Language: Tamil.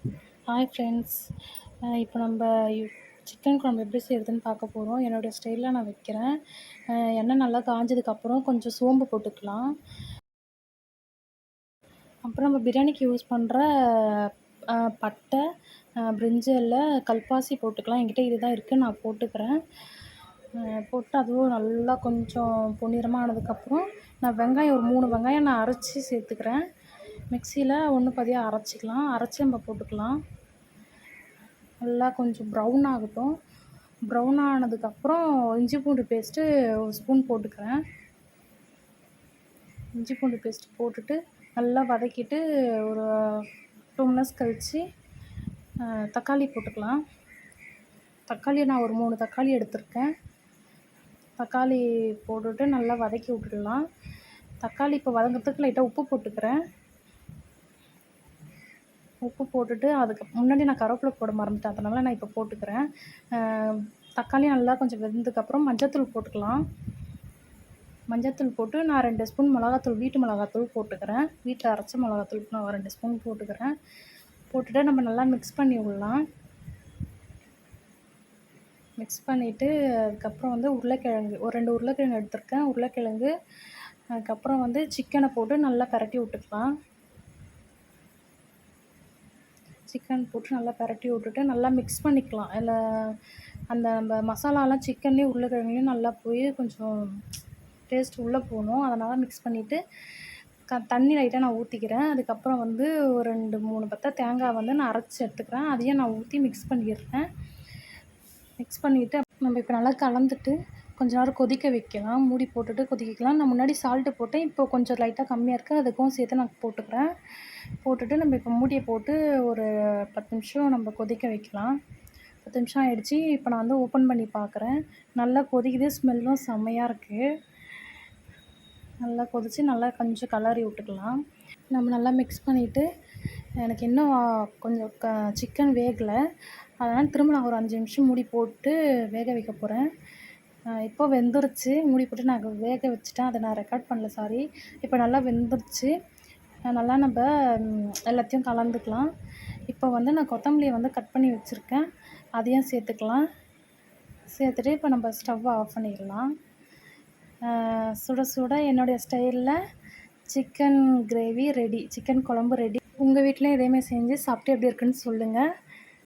ஹாய் ஃப்ரெண்ட்ஸ் இப்போ நம்ம சிக்கன் குழம்பு எப்படி செய்கிறதுன்னு பார்க்க போகிறோம் என்னோடய ஸ்டைலில் நான் வைக்கிறேன். எண்ணெய் நல்லா காஞ்சதுக்கப்புறம் கொஞ்சம் சோம்பு போட்டுக்கலாம். அப்புறம் நம்ம பிரியாணிக்கு யூஸ் பண்ணுற பட்டை பிரிஞ்சில் கல்பாசி போட்டுக்கலாம். என்கிட்ட இதுதான் இருக்குது நான் போட்டுக்கிறேன். போட்டு அதுவும் நல்லா கொஞ்சம் பொன்னிறமாக ஆனதுக்கப்புறம் நான் வெங்காயம் ஒரு மூணு வெங்காயம் நான் அரைச்சி சேர்த்துக்கிறேன். மிக்சியில் ஒன்று பாதியாக அரைச்சிக்கலாம். அரைச்சி நம்ம போட்டுக்கலாம். நல்லா கொஞ்சம் ப்ரௌன் ஆகட்டும். ப்ரௌன் ஆனதுக்கப்புறம் இஞ்சி பூண்டு பேஸ்ட்டு ஒரு ஸ்பூன் போட்டுக்கிறேன். இஞ்சி பூண்டு பேஸ்ட்டு போட்டுட்டு நல்லா வதக்கிட்டு ஒரு டூ மினிட்ஸ் கழித்து தக்காளி போட்டுக்கலாம். தக்காளி நான் ஒரு மூணு தக்காளி எடுத்திருக்கேன். தக்காளி போட்டுட்டு நல்லா வதக்கி விட்டுடலாம். தக்காளி இப்போ வதங்கிறதுக்கு லைட்டாக உப்பு போட்டுக்கிறேன். உப்பு போட்டுட்டு அதுக்கு முன்னாடி நான் கருவேப்பிலை போட மறந்துட்டேன். அதனால் நான் இப்போ போட்டுக்கிறேன். தக்காளி நல்லா கொஞ்சம் வெந்ததுக்கப்புறம் மஞ்சத்தூள் போட்டுக்கலாம். மஞ்சத்தூள் போட்டு நான் ரெண்டு ஸ்பூன் மிளகாத்தூள் வீட்டு மிளகாத்தூள் போட்டுக்கிறேன். வீட்டில் அரைச்ச மிளகாத்தூள் நான் ரெண்டு ஸ்பூன் போட்டுக்கிறேன். போட்டுட்டு நம்ம நல்லா மிக்ஸ் பண்ணி விடலாம். மிக்ஸ் பண்ணிவிட்டு அதுக்கப்புறம் வந்து உருளைக்கிழங்கு ஒரு ரெண்டு உருளைக்கிழங்கு எடுத்திருக்கேன். உருளைக்கிழங்கு அதுக்கப்புறம் வந்து சிக்கனை போட்டு நல்லா பரட்டி விட்டுக்கலாம். சிக்கன் போட்டு நல்லா பரட்டி விட்டுட்டு நல்லா மிக்ஸ் பண்ணிக்கலாம். அதில் அந்த நம்ம மசாலாலாம் சிக்கன்லேயும் உருளைக்கிழங்குலையும் நல்லா போய் கொஞ்சம் டேஸ்ட் உள்ளே போகணும். அதனால் மிக்ஸ் பண்ணிவிட்டு க தண்ணி லைட்டாக நான் ஊற்றிக்கிறேன் அதுக்கப்புறம் வந்து ஒரு ரெண்டு மூணு பத்தா தேங்காய் வந்து நான் அரைச்சி எடுத்துக்கிறேன். அதையும் நான் ஊற்றி மிக்ஸ் பண்ணிடுறேன். மிக்ஸ் பண்ணிவிட்டு நம்ம இப்போ நல்லா கலந்துட்டு கொஞ்ச நேரம் கொதிக்க வைக்கலாம் மூடி போட்டுட்டு கொதிக்கலாம். நான் முன்னாடி சால்ட்டு போட்டேன் இப்போ கொஞ்சம் லைட்டாக கம்மியாக இருக்குது அதுக்கும் சேர்த்து நான் போட்டுக்கிறேன். போட்டுட்டு நம்ம இப்போ மூடியை போட்டு ஒரு பத்து நிமிஷம் நம்ம கொதிக்க வைக்கலாம். பத்து நிமிஷம் ஆகிடுச்சி இப்போ நான் வந்து ஓப்பன் பண்ணி பார்க்குறேன். நல்லா கொதிக்குது ஸ்மெல்லும் செம்மையாக இருக்குது நல்லா கொதித்து நல்லா கொஞ்சம் கலரி விட்டுக்கலாம். நம்ம நல்லா மிக்ஸ் பண்ணிவிட்டு எனக்கு இன்னும் கொஞ்சம் க சிக்கன் வேகலை. அதனால் திரும்ப நான் ஒரு அஞ்சு நிமிஷம் மூடி போட்டு வேக வைக்க போகிறேன் இப்போ வெந்துருச்சு. மூடி போட்டு நான் வேக வச்சுட்டேன். அதை நான் ரெக்கார்ட் பண்ணல சாரி இப்போ நல்லா வெந்துருச்சு. நல்லா நம்ம எல்லாத்தையும் கலந்துக்கலாம். இப்போ வந்து நான் கொத்தமல்லியை வந்து கட் பண்ணி வச்சுருக்கேன். அதையும் சேர்த்துக்கலாம். சேர்த்துட்டு இப்போ நம்ம ஸ்டவ்வை ஆஃப் பண்ணிடலாம். சுட சுட என்னுடைய ஸ்டைலில் சிக்கன் கிரேவி ரெடி சிக்கன் குழம்பு ரெடி உங்கள் வீட்லேயும் இதேமாதிரி செஞ்சு சாப்பிட்டு எப்படி இருக்குன்னு சொல்லுங்கள்